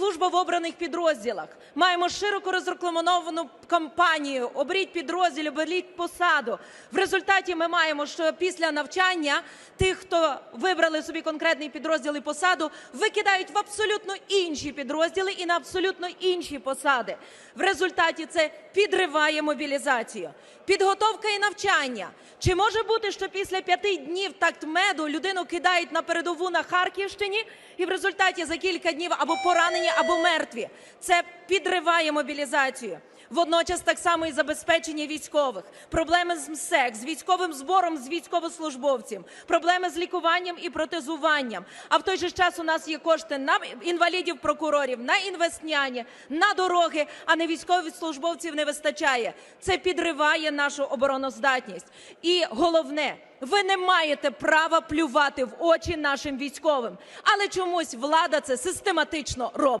служба в обраних підрозділах. Маємо широко розрекламовану кампанію Оберіть підрозділ, оберіть посаду. В результаті ми маємо, що після навчання тих, хто вибрали собі конкретний підрозділ і посаду, викидають в абсолютно інші підрозділи і на абсолютно інші посади. В результаті це підриває мобілізацію. Підготовка і навчання. Чи може бути, що після п'яти днів тактмеду людину кидають на передову на Харківщині, і в результаті за кілька днів або або мертві? Це підриває мобілізацію. Водночас так само і забезпечення військових, проблеми з МСЕК, з військовим збором з військовослужбовців, проблеми з лікуванням і протезуванням. А в той же час у нас є кошти на інвалідів прокурорів, на інвестняні, на дороги, а не військових службовців не вистачає. Це підриває нашу обороноздатність. І головне, ви не маєте права плювати в очі нашим військовим, але чомусь влада це систематично робить.